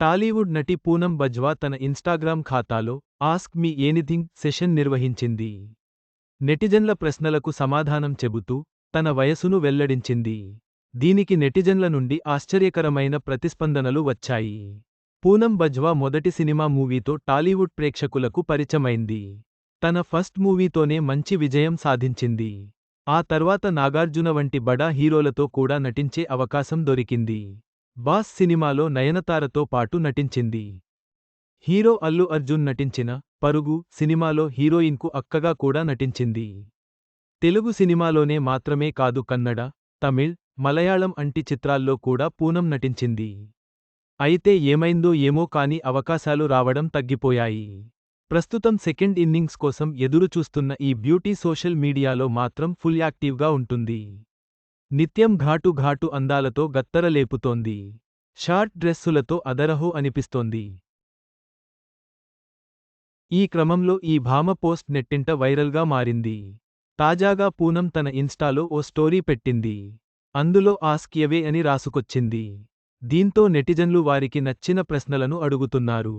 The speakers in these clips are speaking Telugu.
టాలీవుడ్ నటి పూనం బజ్వా తన ఇన్స్టాగ్రామ్ ఖాతాలో ఆస్క్ మీ ఏనిథింగ్ సెషన్ నిర్వహించింది. నెటిజన్ల ప్రశ్నలకు సమాధానం చెబుతూ తన వయసును వెల్లడించింది. దీనికి నెటిజన్ల నుండి ఆశ్చర్యకరమైన ప్రతిస్పందనలు వచ్చాయి. పూనం బజ్వా మొదటి సినిమా మూవీతో టాలీవుడ్ ప్రేక్షకులకు పరిచమైంది తన ఫస్ట్ మూవీతోనే మంచి విజయం సాధించింది. ఆ తర్వాత నాగార్జున వంటి బడా హీరోలతో కూడా నటించే అవకాశం దొరికింది. బాస్ సినిమాలో నయనతారతో పాటు నటించింది. హీరో అల్లు అర్జున్ నటించిన పరుగు సినిమాలో హీరోయిన్కు అక్కగా కూడా నటించింది. తెలుగు సినిమాలోనే మాత్రమే కాదు కన్నడ తమిళ్ మలయాళం అంటి చిత్రాల్లో కూడా పూనం నటించింది. అయితే ఏమైందో ఏమో కాని అవకాశాలు రావడం తగ్గిపోయాయి. ప్రస్తుతం సెకండ్ ఇన్నింగ్స్ కోసం ఎదురు చూస్తున్న ఈ బ్యూటీ సోషల్ మీడియాలో మాత్రం ఫుల్ యాక్టివ్గా ఉంటుంది. నిత్యం ఘాటు ఘాటు అందాలతో గత్తరలేపుతోంది. షార్ట్ డ్రెస్సులతో అదరహో అనిపిస్తోంది. ఈ క్రమంలో ఈ భామ పోస్ట్ నెట్టింట వైరల్గా మారింది. తాజాగా పూనం తన ఇన్స్టాలో ఓ స్టోరీ పెట్టింది. అందులో ఆస్కియవే అని రాసుకొచ్చింది. దీంతో నెటిజన్లు వారికి నచ్చిన ప్రశ్నలను అడుగుతున్నారు.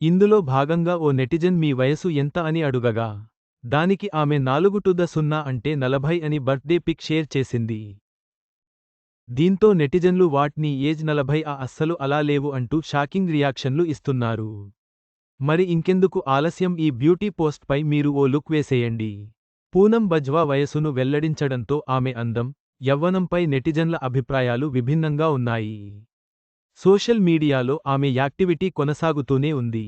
ఇందులో భాగంగా ఓ నెటిజన్ మీ వయసు ఎంత అని అడుగగా. దానికి ఆమె నాలుగు టుద సున్నా అంటే నలభై అని బర్త్డే పిక్ షేర్ చేసింది. దీంతో నెటిజన్లు వాట్ని ఏజ్ నలభై ఆ అస్సలు అలా లేవు అంటూ షాకింగ్ రియాక్షన్లు ఇస్తున్నారు. మరి ఇంకెందుకు ఆలస్యం ఈ బ్యూటీ పోస్ట్పై మీరు ఓ లుక్ వేసేయండి. పూనం బజ్వా వయసును వెల్లడించడంతో ఆమె అందం యవ్వనంపై నెటిజన్ల అభిప్రాయాలు విభిన్నంగా ఉన్నాయి. సోషల్ మీడియాలో ఆమె యాక్టివిటీ కొనసాగుతూనే ఉంది.